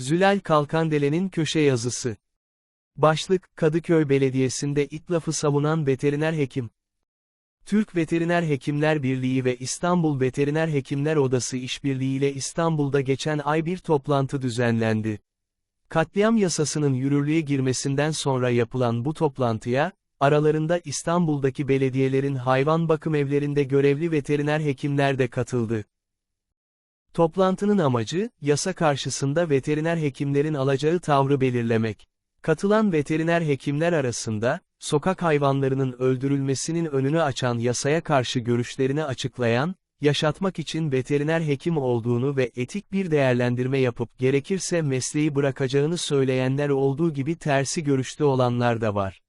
Zülal Kalkandele'nin köşe yazısı. Başlık, Kadıköy Belediyesi'nde itlafı savunan veteriner hekim. Türk Veteriner Hekimler Birliği ve İstanbul Veteriner Hekimler Odası işbirliğiyle İstanbul'da geçen ay bir toplantı düzenlendi. Katliam yasasının yürürlüğe girmesinden sonra yapılan bu toplantıya, aralarında İstanbul'daki belediyelerin hayvan bakım evlerinde görevli veteriner hekimler de katıldı. Toplantının amacı, yasa karşısında veteriner hekimlerin alacağı tavrı belirlemek. Katılan veteriner hekimler arasında, sokak hayvanlarının öldürülmesinin önünü açan yasaya karşı görüşlerini açıklayan, yaşatmak için veteriner hekim olduğunu ve etik bir değerlendirme yapıp gerekirse mesleği bırakacağını söyleyenler olduğu gibi tersi görüşte olanlar da var.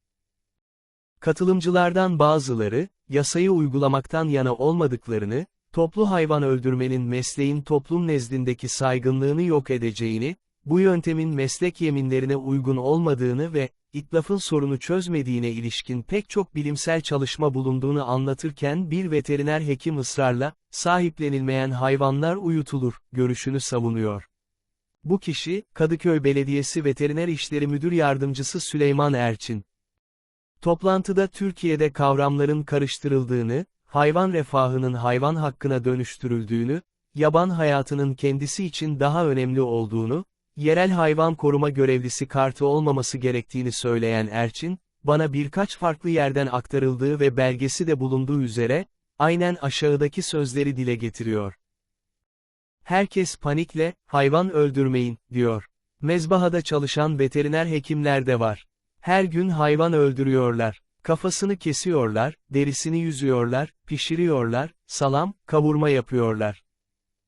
Katılımcılardan bazıları, yasayı uygulamaktan yana olmadıklarını, toplu hayvan öldürmenin mesleğin toplum nezdindeki saygınlığını yok edeceğini, bu yöntemin meslek yeminlerine uygun olmadığını ve, itlafın sorunu çözmediğine ilişkin pek çok bilimsel çalışma bulunduğunu anlatırken bir veteriner hekim ısrarla, sahiplenilmeyen hayvanlar uyutulur, görüşünü savunuyor. Bu kişi, Kadıköy Belediyesi Veteriner İşleri Müdür Yardımcısı Süleyman Erçin. Toplantıda Türkiye'de kavramların karıştırıldığını, hayvan refahının hayvan hakkına dönüştürüldüğünü, yaban hayatının kendisi için daha önemli olduğunu, yerel hayvan koruma görevlisi kartı olmaması gerektiğini söyleyen Erçin, bana birkaç farklı yerden aktarıldığı ve belgesi de bulunduğu üzere, aynen aşağıdaki sözleri dile getiriyor. Herkes panikle, hayvan öldürmeyin, diyor. Mezbahada çalışan veteriner hekimler de var. Her gün hayvan öldürüyorlar. Kafasını kesiyorlar, derisini yüzüyorlar, pişiriyorlar, salam, kavurma yapıyorlar.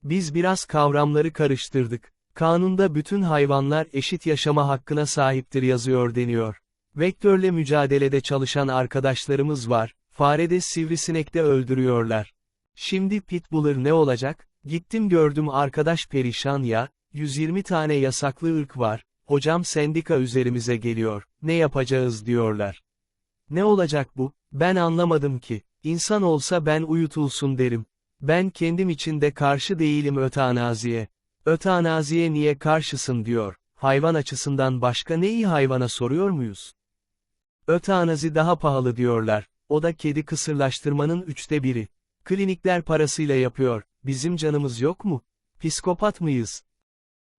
Biz biraz kavramları karıştırdık. Kanunda bütün hayvanlar eşit yaşama hakkına sahiptir yazıyor deniyor. Vektörle mücadelede çalışan arkadaşlarımız var, farede sivrisinekte öldürüyorlar. Şimdi pitbuller ne olacak? Gittim gördüm arkadaş perişan ya, 120 tane yasaklı ırk var, hocam sendika üzerimize geliyor, ne yapacağız diyorlar. Ne olacak bu? Ben anlamadım ki. İnsan olsa ben uyutulsun derim. Ben kendim için de karşı değilim ötanaziye. Ötanaziye niye karşısın diyor. Hayvan açısından başka neyi hayvana soruyor muyuz? Ötanazi daha pahalı diyorlar. O da kedi kısırlaştırmanın üçte biri. Klinikler parasıyla yapıyor. Bizim canımız yok mu? Psikopat mıyız?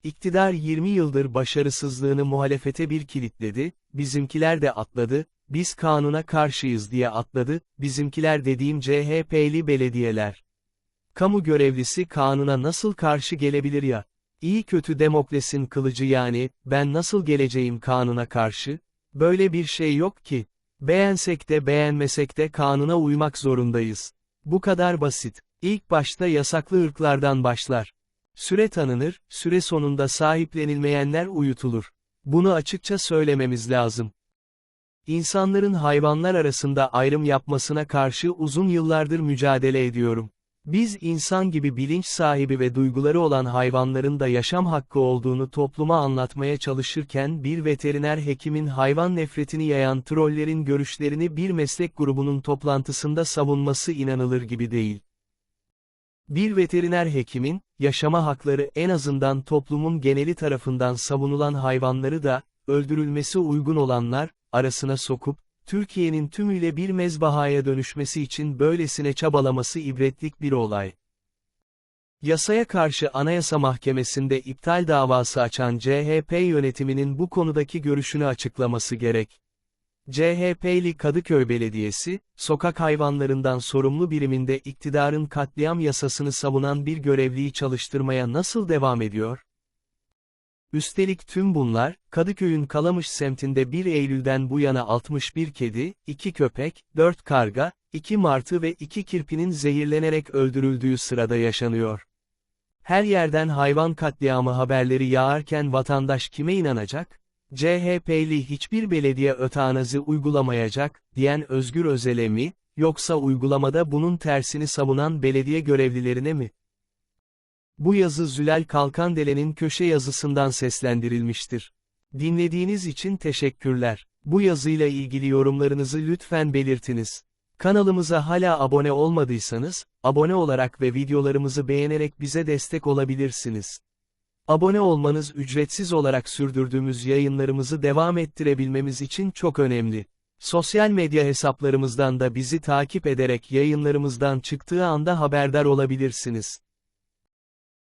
İktidar 20 yıldır başarısızlığını muhalefete bir kilitledi, bizimkiler de atladı, biz kanuna karşıyız diye atladı, bizimkiler dediğim CHP'li belediyeler. Kamu görevlisi kanuna nasıl karşı gelebilir ya? İyi kötü Demokles'in kılıcı yani, ben nasıl geleceğim kanuna karşı? Böyle bir şey yok ki. Beğensek de beğenmesek de kanuna uymak zorundayız. Bu kadar basit. İlk başta yasaklı ırklardan başlar. Süre tanınır, süre sonunda sahiplenilmeyenler uyutulur. Bunu açıkça söylememiz lazım. İnsanların hayvanlar arasında ayrım yapmasına karşı uzun yıllardır mücadele ediyorum. Biz insan gibi bilinç sahibi ve duyguları olan hayvanların da yaşam hakkı olduğunu topluma anlatmaya çalışırken bir veteriner hekimin hayvan nefretini yayan trollerin görüşlerini bir meslek grubunun toplantısında savunması inanılır gibi değil. Bir veteriner hekimin, yaşama hakları en azından toplumun geneli tarafından savunulan hayvanları da, öldürülmesi uygun olanlar, arasına sokup, Türkiye'nin tümüyle bir mezbahaya dönüşmesi için böylesine çabalaması ibretlik bir olay. Yasaya karşı Anayasa Mahkemesi'nde iptal davası açan CHP yönetiminin bu konudaki görüşünü açıklaması gerek. CHP'li Kadıköy Belediyesi, sokak hayvanlarından sorumlu biriminde iktidarın katliam yasasını savunan bir görevliyi çalıştırmaya nasıl devam ediyor? Üstelik tüm bunlar, Kadıköy'ün Kalamış semtinde 1 Eylül'den bu yana 61 kedi, 2 köpek, 4 karga, 2 martı ve 2 kirpinin zehirlenerek öldürüldüğü sırada yaşanıyor. Her yerden hayvan katliamı haberleri yağarken vatandaş kime inanacak? CHP'li hiçbir belediye ötanazi uygulamayacak, diyen Özgür Özel'e mi, yoksa uygulamada bunun tersini savunan belediye görevlilerine mi? Bu yazı Zülal Kalkandele'nin köşe yazısından seslendirilmiştir. Dinlediğiniz için teşekkürler. Bu yazıyla ilgili yorumlarınızı lütfen belirtiniz. Kanalımıza hala abone olmadıysanız, abone olarak ve videolarımızı beğenerek bize destek olabilirsiniz. Abone olmanız ücretsiz olarak sürdürdüğümüz yayınlarımızı devam ettirebilmemiz için çok önemli. Sosyal medya hesaplarımızdan da bizi takip ederek yayınlarımızdan çıktığı anda haberdar olabilirsiniz.